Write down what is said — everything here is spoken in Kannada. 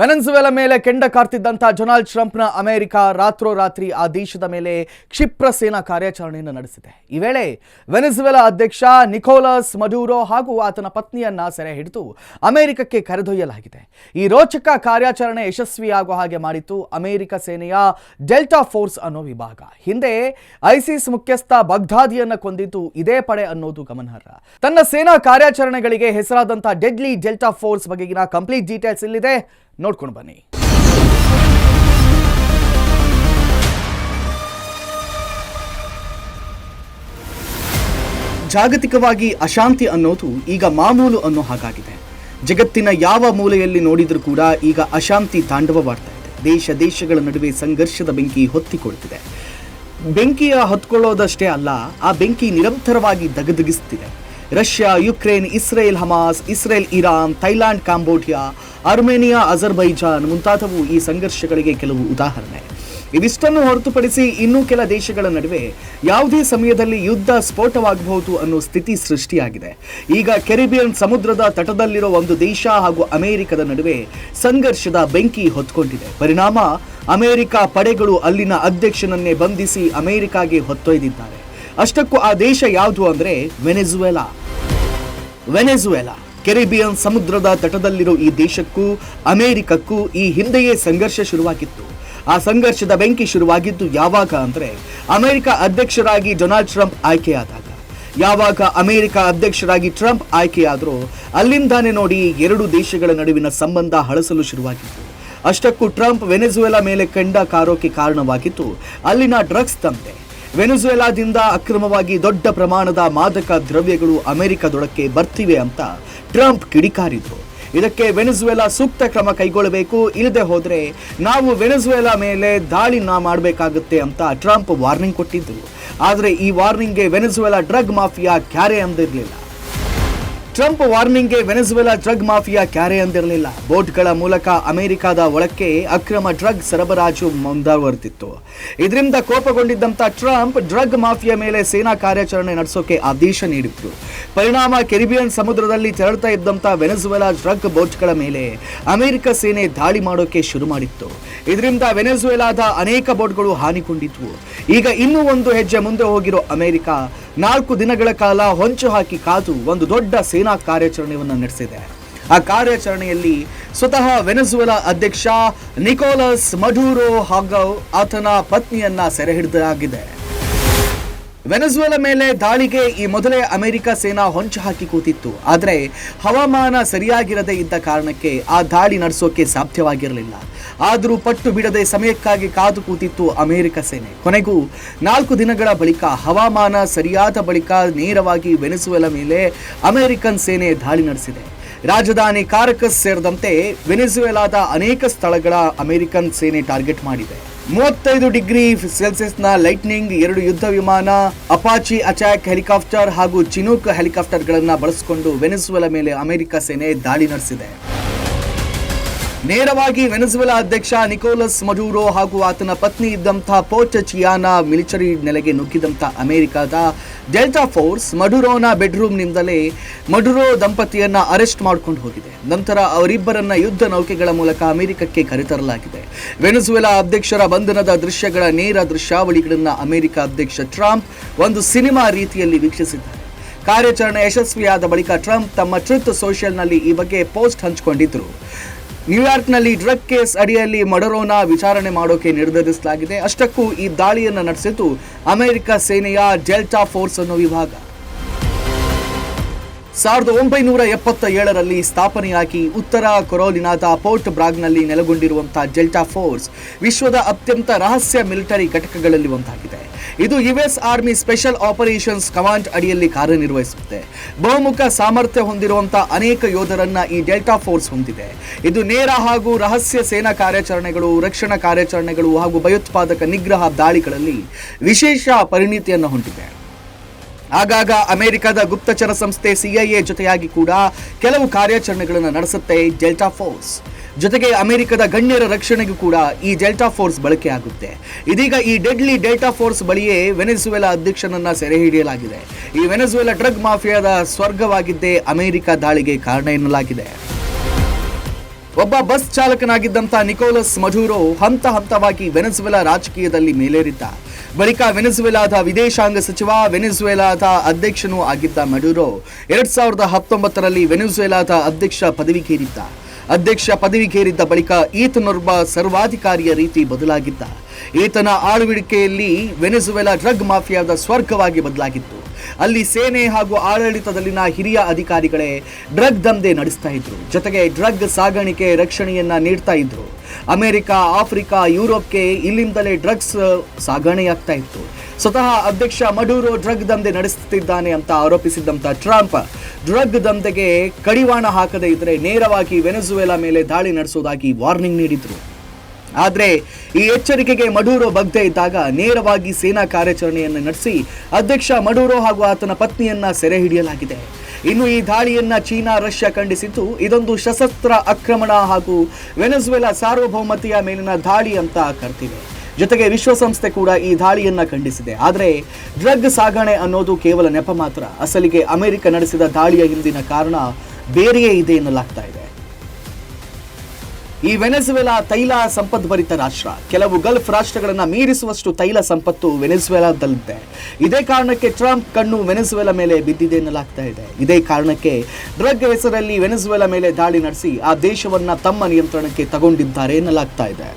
ವೆನೆನ್ಸುವೆಲಾ ಮೇಲೆ ಕೆಂಡ ಕಾರ್ತಿದ್ದಂಥ ಡೊನಾಲ್ಡ್ ಟ್ರಂಪ್ನ ಅಮೆರಿಕ ರಾತ್ರೋರಾತ್ರಿ ಆ ದೇಶದ ಮೇಲೆ ಕ್ಷಿಪ್ರ ಸೇನಾ ಕಾರ್ಯಾಚರಣೆಯನ್ನು ನಡೆಸಿದೆ. ಈ ವೇಳೆ ವೆನೆಜುವೆಲಾ ಅಧ್ಯಕ್ಷ ನಿಕೋಲಸ್ ಮಡೂರೋ ಹಾಗೂ ಆತನ ಪತ್ನಿಯನ್ನ ಸೆರೆ ಹಿಡಿದು ಅಮೆರಿಕಕ್ಕೆ ಕರೆದೊಯ್ಯಲಾಗಿದೆ. ಈ ರೋಚಕ ಕಾರ್ಯಾಚರಣೆ ಯಶಸ್ವಿಯಾಗುವ ಹಾಗೆ ಮಾಡಿತ್ತು ಅಮೆರಿಕ ಸೇನೆಯ ಡೆಲ್ಟಾ ಫೋರ್ಸ್ ಅನ್ನೋ ವಿಭಾಗ. ಹಿಂದೆ ಐಸಿಸ್ ಮುಖ್ಯಸ್ಥ ಬಗ್ದಾದಿಯನ್ನು ಕೊಂದಿದ್ದು ಇದೇ ಪಡೆ ಅನ್ನೋದು ಗಮನಾರ್ಹ. ತನ್ನ ಸೇನಾ ಕಾರ್ಯಾಚರಣೆಗಳಿಗೆ ಹೆಸರಾದಂಥ ಡೆಡ್ಲಿ ಡೆಲ್ಟಾ ಫೋರ್ಸ್ ಬಗೆಗಿನ ಕಂಪ್ಲೀಟ್ ಡೀಟೇಲ್ಸ್ ಇಲ್ಲಿದೆ. ನೋಡ್ಕೊಂಡು ಬನ್ನಿ. ಜಾಗತಿಕವಾಗಿ ಅಶಾಂತಿ ಅನ್ನೋದು ಈಗ ಮಾಮೂಲು ಅನ್ನೋ ಹಾಗಾಗಿದೆ. ಜಗತ್ತಿನ ಯಾವ ಮೂಲೆಯಲ್ಲಿ ನೋಡಿದರೂ ಕೂಡ ಈಗ ಅಶಾಂತಿ ತಾಂಡವವಾಡ್ತಾ ಇದೆ. ದೇಶ ದೇಶಗಳ ನಡುವೆ ಸಂಘರ್ಷದ ಬೆಂಕಿ ಹೊತ್ತಿಕೊಳ್ತಿದೆ ಬೆಂಕಿಯ ಹೊತ್ಕೊಳ್ಳೋದಷ್ಟೇ ಅಲ್ಲ, ಆ ಬೆಂಕಿ ನಿರಂತರವಾಗಿ ದಗದಗಿಸ್ತಿದೆ. Russia, Ukraine, Israel, Hamas, Israel, Iran, Thailand, Cambodia Armenia, Azerbaijan ಮುಂತಾದವು ಈ ಸಂಘರ್ಷಗಳಿಗೆ ಕೆಲವು ಉದಾಹರಣೆ. ಇದಿಷ್ಟನ್ನು ಹೊರತುಪಡಿಸಿ ಇನ್ನೂ ಕೆಲ ದೇಶಗಳ ನಡುವೆ ಯಾವುದೇ ಸಮಯದಲ್ಲಿ ಯುದ್ಧ ಸ್ಫೋಟವಾಗಬಹುದು ಅನ್ನೋ ಸ್ಥಿತಿ ಸೃಷ್ಟಿಯಾಗಿದೆ. ಈಗ ಕೆರಿಬಿಯನ್ ಸಮುದ್ರದ ತಟದಲ್ಲಿರೋ ಒಂದು ದೇಶ ಹಾಗೂ ಅಮೆರಿಕದ ನಡುವೆ ಸಂಘರ್ಷದ ಬೆಂಕಿ ಹೊತ್ಕೊಂಡಿದೆ. ಪರಿಣಾಮ, ಅಮೆರಿಕ ಪಡೆಗಳು ಅಲ್ಲಿನ ಅಧ್ಯಕ್ಷನನ್ನೇ ಬಂಧಿಸಿ ಅಮೆರಿಕಾಗೆ ಹೊತ್ತೊಯ್ದಿದ್ದಾರೆ. ಅಷ್ಟಕ್ಕೂ ಆ ದೇಶ ಯಾವುದು ಅಂದರೆ ವೆನೆಜುವೆಲಾ. ವೆನೆಜುವೆಲಾ. ಕೆರಿಬಿಯನ್ ಸಮುದ್ರದ ತಟದಲ್ಲಿರೋ ಈ ದೇಶಕ್ಕೂ, ಅಮೆರಿಕಕ್ಕೂ ಈ ಹಿಂದೆಯೇ ಸಂಘರ್ಷ ಶುರುವಾಗಿತ್ತು. ಆ ಸಂಘರ್ಷದ ಬೆಂಕಿ ಶುರುವಾಗಿದ್ದು ಯಾವಾಗ ಅಂದರೆ, ಅಮೆರಿಕ ಅಧ್ಯಕ್ಷರಾಗಿ ಡೊನಾಲ್ಡ್ ಟ್ರಂಪ್ ಆಯ್ಕೆಯಾದಾಗ. ಯಾವಾಗ ಅಮೆರಿಕ ಅಧ್ಯಕ್ಷರಾಗಿ ಟ್ರಂಪ್ ಆಯ್ಕೆಯಾದರೂ, ಅಲ್ಲಿಂದಾನೇ ನೋಡಿ ಎರಡು ದೇಶಗಳ ನಡುವಿನ ಸಂಬಂಧ ಹಳಸಲು ಶುರುವಾಗಿತ್ತು. ಅಷ್ಟಕ್ಕೂ ಟ್ರಂಪ್ ವೆನೆಜುವೆಲಾ ಮೇಲೆ ಕಂಡ ಕಾರೋಕೆ ಕಾರಣವಾಗಿತ್ತು. ಅಲ್ಲಿನ ಡ್ರಗ್ಸ್ ತಂದೆ ವೆನೆಜುವೆಲಾದಿಂದ ಅಕ್ರಮವಾಗಿ ದೊಡ್ಡ ಪ್ರಮಾಣದ ಮಾದಕ ದ್ರವ್ಯಗಳು ಅಮೆರಿಕದೊಳಕ್ಕೆ ಬರ್ತಿವೆ ಅಂತ ಟ್ರಂಪ್ ಕಿಡಿಕಾರಿದ್ರು. ಇದಕ್ಕೆ ವೆನೆಜುವೆಲಾ ಸೂಕ್ತ ಕ್ರಮ ಕೈಗೊಳ್ಳಬೇಕು. ಇಲ್ಲದೆ ಹೋದರೆ ನಾವು ವೆನೆಜುವೆಲಾ ಮೇಲೆ ದಾಳಿನ ಮಾಡಬೇಕಾಗುತ್ತೆ ಅಂತ ಟ್ರಂಪ್ ವಾರ್ನಿಂಗ್ ಕೊಟ್ಟಿದ್ದರು ಆದರೆ ಈ ವಾರ್ನಿಂಗ್ಗೆ ವೆನೆಜುವೆಲಾ ಡ್ರಗ್ ಮಾಫಿಯಾ ಕ್ಯಾರೆ ಅಂದಿರಲಿಲ್ಲ. ಟ್ರಂಪ್ ವಾರ್ನಿಂಗ್ಗೆ ವೆನೆಜುವೆಲಾ ಡ್ರಗ್ ಮಾಫಿಯಾ ಕ್ಯಾರೆ ಅಂದಿರಲಿಲ್ಲ. ಬೋಟ್ಗಳ ಮೂಲಕ ಅಮೆರಿಕದ ಒಳಕ್ಕೆ ಅಕ್ರಮ ಡ್ರಗ್ ಸರಬರಾಜು ಮುಂದುವರೆದಿತ್ತು. ಇದರಿಂದ ಕೋಪಗೊಂಡಿದ್ದಂತ ಟ್ರಂಪ್ ಡ್ರಗ್ ಮಾಫಿಯಾ ಮೇಲೆ ಸೇನಾ ಕಾರ್ಯಾಚರಣೆ ನಡೆಸೋಕೆ ಆದೇಶ ನೀಡಿದ್ರು. ಪರಿಣಾಮ ಕೆರಿಬಿಯನ್ ಸಮುದ್ರದಲ್ಲಿ ತೆರಳ್ತಾ ಇದ್ದಂಥ ವೆನೆಜುವೆಲಾ ಡ್ರಗ್ ಬೋಟ್ಗಳ ಮೇಲೆ ಅಮೆರಿಕ ಸೇನೆ ದಾಳಿ ಮಾಡೋಕೆ ಶುರು ಮಾಡಿತ್ತು. ಇದರಿಂದ ವೆನೆಜುವೆಲಾದ ಅನೇಕ ಬೋಟ್ಗಳು ಹಾನಿಗೊಂಡಿದ್ವು. ಈಗ ಇನ್ನೂ ಒಂದು ಹೆಜ್ಜೆ ಮುಂದೆ ಹೋಗಿರೋ ಅಮೆರಿಕ ನಾಲ್ಕು ದಿನಗಳ ಕಾಲ ಹೊಂಚು ಹಾಕಿ ಕಾದು ಒಂದು ದೊಡ್ಡ ಸೇನಾ ಕಾರ್ಯಾಚರಣೆಯನ್ನು ನಡೆಸಿದೆ. ಆ ಕಾರ್ಯಾಚರಣೆಯಲ್ಲಿ ಸ್ವತಃ ವೆನೆಜುವೆಲಾ ಅಧ್ಯಕ್ಷ ನಿಕೋಲಸ್ ಮಡೂರೋ ಹಾಗೂ ಆತನ ಪತ್ನಿಯನ್ನ ಸೆರೆ ಹಿಡಿದಾಗಿದೆ. ವೆನೆಜುವೆಲಾ ಮೇಲೆ ದಾಳಿಗೆ ಈ ಮೊದಲೇ ಅಮೆರಿಕ ಸೇನಾ ಹೊಂಚು ಹಾಕಿ ಕೂತಿತ್ತು. ಆದರೆ ಹವಾಮಾನ ಸರಿಯಾಗಿರದೇ ಇದ್ದ ಕಾರಣಕ್ಕೆ ಆ ದಾಳಿ ನಡೆಸೋಕೆ ಸಾಧ್ಯವಾಗಿರಲಿಲ್ಲ. ಆದರೂ ಪಟ್ಟು ಬಿಡದೆ ಸಮಯಕ್ಕಾಗಿ ಕಾದು ಕೂತಿತ್ತು ಅಮೆರಿಕ ಸೇನೆ. ಕೊನೆಗೂ ನಾಲ್ಕು ದಿನಗಳ ಬಳಿಕ ಹವಾಮಾನ ಸರಿಯಾದ ಬಳಿಕ ನೇರವಾಗಿ ವೆನೆಜುವೆಲಾ ಮೇಲೆ ಅಮೆರಿಕನ್ ಸೇನೆ ದಾಳಿ ನಡೆಸಿದೆ. ರಾಜಧಾನಿ ಕಾರಕಸ್ ಸೇರಿದಂತೆ ವೆನೆಜುವೆಲಾದ ಅನೇಕ ಸ್ಥಳಗಳ ಅಮೆರಿಕನ್ ಸೇನೆ ಟಾರ್ಗೆಟ್ ಮಾಡಿದೆ. ಮೂವತ್ತೈದು ಡಿಗ್ರಿ ಸೆಲ್ಸಿಯಸ್ನ ಲೈಟ್ನಿಂಗ್, ಎರಡು ಯುದ್ಧ ವಿಮಾನ, ಅಪಾಚಿ ಅಚಾಕ್ ಹೆಲಿಕಾಪ್ಟರ್ ಹಾಗೂ ಚಿನೂಕ್ ಹೆಲಿಕಾಪ್ಟರ್ಗಳನ್ನು ಬಳಸಿಕೊಂಡು ವೆನೆಜುವೆಲಾ ಮೇಲೆ ಅಮೆರಿಕ ಸೇನೆ ದಾಳಿ ನಡೆಸಿದೆ. ನೇರವಾಗಿ ವೆನೆಜುವೆಲಾ ಅಧ್ಯಕ್ಷ ನಿಕೋಲಸ್ ಮಜೂರೋ ಹಾಗೂ ಆತನ ಪತ್ನಿ ಇದ್ದಂಥ ಪೋರ್ಟ್ ಮಿಲಿಟರಿ ನೆಲೆಗೆ ನುಗ್ಗಿದಂಥ ಅಮೆರಿಕದ ಡೆಲ್ಟಾ ಫೋರ್ಸ್ ಮಡುರೋನ ಬೆಡ್ರೂಮ್ನಿಂದಲೇ ಮಡುರೋ ದಂಪತಿಯನ್ನು ಅರೆಸ್ಟ್ ಮಾಡ್ಕೊಂಡು ಹೋಗಿದೆ. ನಂತರ ಅವರಿಬ್ಬರನ್ನ ಯುದ್ಧ ನೌಕೆಗಳ ಮೂಲಕ ಅಮೆರಿಕಕ್ಕೆ ಕರೆತರಲಾಗಿದೆ. ವೆನೆಜುವೆಲಾ ಅಧ್ಯಕ್ಷರ ಬಂಧನದ ದೃಶ್ಯಗಳ ನೇರ ದೃಶ್ಯಾವಳಿಗಳನ್ನು ಅಮೆರಿಕ ಅಧ್ಯಕ್ಷ ಟ್ರಂಪ್ ಒಂದು ಸಿನಿಮಾ ರೀತಿಯಲ್ಲಿ ವೀಕ್ಷಿಸಿದ್ದಾರೆ. ಕಾರ್ಯಾಚರಣೆ ಯಶಸ್ವಿಯಾದ ಬಳಿಕ ಟ್ರಂಪ್ ತಮ್ಮ ಟ್ರೂತ್ ಸೋಷಿಯಲ್ನಲ್ಲಿ ಈ ಬಗ್ಗೆ ಪೋಸ್ಟ್ ಹಂಚಿಕೊಂಡಿದ್ರು. ನ್ಯೂಯಾರ್ಕ್ನಲ್ಲಿ ಡ್ರಗ್ ಕೇಸ್ ಅಡಿಯಲ್ಲಿ ಮಡರೋನ ವಿಚಾರಣೆ ಮಾಡೋಕೆ ನಿರ್ಧರಿಸಲಾಗಿದೆ. ಅಷ್ಟಕ್ಕೂ ಈ ದಾಳಿಯನ್ನು ನಡೆಸಿದ್ದು ಅಮೆರಿಕ ಸೇನೆಯ ಡೆಲ್ಟಾ ಫೋರ್ಸ್ ಅನ್ನೋ ವಿಭಾಗ. ಸಾವಿರದ ಒಂಬೈನೂರ ಎಪ್ಪತ್ತ ಏಳರಲ್ಲಿ ಸ್ಥಾಪನೆಯಾಗಿ ಉತ್ತರ ಕೊರೋಲಿನಾದ ಪೋರ್ಟ್ ಬ್ರಾಗ್ನಲ್ಲಿ ನೆಲೆಗೊಂಡಿರುವಂತಹ ಡೆಲ್ಟಾ ಫೋರ್ಸ್ ವಿಶ್ವದ ಅತ್ಯಂತ ರಹಸ್ಯ ಮಿಲಿಟರಿ ಘಟಕಗಳಲ್ಲಿ ಒಂದಾಗಿದೆ. ಇದು US army special operations command ಅಡಿಯಲ್ಲಿ ಕಾರ್ಯನಿರ್ವಹಿಸುತ್ತೆ. ಬಹುಮುಖ ಸಾಮರ್ಥ್ಯ ಹೊಂದಿರುವಂತಹ ಅನೇಕ ಯೋಧರನ್ನ ಈ ಡೆಲ್ಟಾ ಫೋರ್ಸ್ ಹೊಂದಿದೆ. ಇದು ನೇರ ಹಾಗೂ ರಹಸ್ಯ ಸೇನಾ ಕಾರ್ಯಾಚರಣೆಗಳು, ರಕ್ಷಣಾ ಕಾರ್ಯಾಚರಣೆಗಳು ಹಾಗೂ ಭಯೋತ್ಪಾದಕ ನಿಗ್ರಹ ದಾಳಿಗಳಲ್ಲಿ ವಿಶೇಷ ಪರಿಣಿತಿಯನ್ನು ಹೊಂದಿದೆ. ಆಗಾಗ ಅಮೆರಿಕದ ಗುಪ್ತಚರ ಸಂಸ್ಥೆ ಸಿಐಎ ಜೊತೆಯಾಗಿ ಕೂಡ ಕೆಲವು ಕಾರ್ಯಾಚರಣೆಗಳನ್ನು ನಡೆಸುತ್ತೆ ಡೆಲ್ಟಾ ಫೋರ್ಸ್ ಜೊತೆಗೆ ಅಮೆರಿಕದ ಗಣ್ಯರ ರಕ್ಷಣೆಗೂ ಕೂಡ ಈ ಡೆಲ್ಟಾ ಫೋರ್ಸ್ ಬಳಕೆಯಾಗುತ್ತೆ. ಇದೀಗ ಈ ಡೆಡ್ಲಿ ಡೆಲ್ಟಾ ಫೋರ್ಸ್ ಬಳಿಯೇ ವೆನೆಜುವೆಲಾ ಅಧ್ಯಕ್ಷನನ್ನ ಸೆರೆ ಹಿಡಿಯಲಾಗಿದೆ. ಈ ವೆನೆಜುವೆಲಾ ಡ್ರಗ್ ಮಾಫಿಯಾದ ಸ್ವರ್ಗವಾಗಿದ್ದೇ ಅಮೆರಿಕ ದಾಳಿಗೆ ಕಾರಣ ಎನ್ನಲಾಗಿದೆ. ಒಬ್ಬ ಬಸ್ ಚಾಲಕನಾಗಿದ್ದಂಥ ನಿಕೋಲಸ್ ಮಡೂರೋ ಹಂತ ಹಂತವಾಗಿ ವೆನೆಜುವೆಲಾ ರಾಜಕೀಯದಲ್ಲಿ ಮೇಲೇರಿದ್ದ. ಬಳಿಕ ವೆನೆಜುವೆಲಾದ ವಿದೇಶಾಂಗ ಸಚಿವ, ವೆನೆಜುವೆಲಾದ ಅಧ್ಯಕ್ಷನೂ ಆಗಿದ್ದ ಮಡೂರೋ ಎರಡ್ ಸಾವಿರದ ಹತ್ತೊಂಬತ್ತರಲ್ಲಿ ವೆನೆಜುವೆಲಾದ ಅಧ್ಯಕ್ಷ ಪದವಿ ಪದವಿಗೇರಿದ್ದ ಅಧ್ಯಕ್ಷ ಪದವಿಗೇರಿದ್ದ ಬಳಿಕ ಈತನೊರ್ವ ಸರ್ವಾಧಿಕಾರಿಯ ರೀತಿ ಬದಲಾಗಿದ್ದ. ಈತನ ಆಳ್ವಿಕೆಯಲ್ಲಿ ವೆನೆಜುವೆಲಾ ಡ್ರಗ್ ಮಾಫಿಯಾದ ಸ್ವರ್ಗವಾಗಿ ಬದಲಾಗಿತ್ತು. ಅಲ್ಲಿ ಸೇನೆ ಹಾಗೂ ಆಡಳಿತದಲ್ಲಿನ ಹಿರಿಯ ಅಧಿಕಾರಿಗಳೇ ಡ್ರಗ್ ದಂಧೆ ನಡೆಸ್ತಾ ಇದ್ರು. ಜೊತೆಗೆ ಡ್ರಗ್ ಸಾಗಾಣಿಕೆ ರಕ್ಷಣೆಯನ್ನ ನೀಡ್ತಾ ಇದ್ರು. ಅಮೆರಿಕ, ಆಫ್ರಿಕಾ, ಯುರೋಪ್ಗೆ ಇಲ್ಲಿಂದಲೇ ಡ್ರಗ್ಸ್ ಸಾಗಾಣೆಯಾಗ್ತಾ ಇತ್ತು. ಸ್ವತಃ ಅಧ್ಯಕ್ಷ ಮಡೂರೋ ಡ್ರಗ್ ದಂಧೆ ನಡೆಸುತ್ತಿದ್ದಾನೆ ಅಂತ ಆರೋಪಿಸಿದ್ದಂಥ ಟ್ರಂಪ್ ಡ್ರಗ್ ದಂಧೆಗೆ ಕಡಿವಾಣ ಹಾಕದೇ ಇದ್ರೆ ನೇರವಾಗಿ ವೆನೆಜುವೆಲಾ ಮೇಲೆ ದಾಳಿ ನಡೆಸುವುದಾಗಿ ವಾರ್ನಿಂಗ್ ನೀಡಿದ್ರು. ಆದರೆ ಈ ಎಚ್ಚರಿಕೆಗೆ ಮಡೂರೋ ಬಗ್ದೇ ಇದ್ದಾಗ ನೇರವಾಗಿ ಸೇನಾ ಕಾರ್ಯಾಚರಣೆಯನ್ನು ನಡೆಸಿ ಅಧ್ಯಕ್ಷ ಮಡೂರೋ ಹಾಗೂ ಆತನ ಪತ್ನಿಯನ್ನ ಸೆರೆ ಹಿಡಿಯಲಾಗಿದೆ. ಇನ್ನು ಈ ದಾಳಿಯನ್ನ ಚೀನಾ, ರಷ್ಯಾ ಖಂಡಿಸಿದ್ದು ಇದೊಂದು ಸಶಸ್ತ್ರ ಆಕ್ರಮಣ ಹಾಗೂ ವೆನೆಜುವೆಲಾ ಸಾರ್ವಭೌಮತೆಯ ಮೇಲಿನ ದಾಳಿ ಅಂತ ಕರ್ತಿವೆ. ಜೊತೆಗೆ ವಿಶ್ವಸಂಸ್ಥೆ ಕೂಡ ಈ ದಾಳಿಯನ್ನ ಖಂಡಿಸಿದೆ. ಆದರೆ ಡ್ರಗ್ ಸಾಗಣೆ ಅನ್ನೋದು ಕೇವಲ ನೆಪ ಮಾತ್ರ. ಅಸಲಿಗೆ ಅಮೆರಿಕ ನಡೆಸಿದ ದಾಳಿಯ ಹಿಂದಿನ ಕಾರಣ ಬೇರೆಯೇ ಇದೆ ಎನ್ನಲಾಗ್ತಾ ಇದೆ. ಈ ವೆನೆಜುವೆಲಾ ತೈಲ ಸಂಪದ್ಭರಿತ ರಾಷ್ಟ್ರ. ಕೆಲವು ಗಲ್ಫ್ ರಾಷ್ಟ್ರಗಳನ್ನ ಮೀರಿಸುವಷ್ಟು ತೈಲ ಸಂಪತ್ತು ವೆನೆಜುವೆಲಾದಲ್ಲಿದೆ. ಇದೇ ಕಾರಣಕ್ಕೆ ಟ್ರಂಪ್ ಕಣ್ಣು ವೆನೆಜುವೆಲಾ ಮೇಲೆ ಬಿದ್ದಿದೆ ಎನ್ನಲಾಗ್ತಾ ಇದೆ. ಇದೇ ಕಾರಣಕ್ಕೆ ಡ್ರಗ್ ಹೆಸರಲ್ಲಿ ವೆನೆಜುವೆಲಾ ಮೇಲೆ ದಾಳಿ ನಡೆಸಿ ಆ ದೇಶವನ್ನ ತಮ್ಮ ನಿಯಂತ್ರಣಕ್ಕೆ ತಗೊಂಡಿದ್ದಾರೆ ಎನ್ನಲಾಗ್ತಾ ಇದೆ.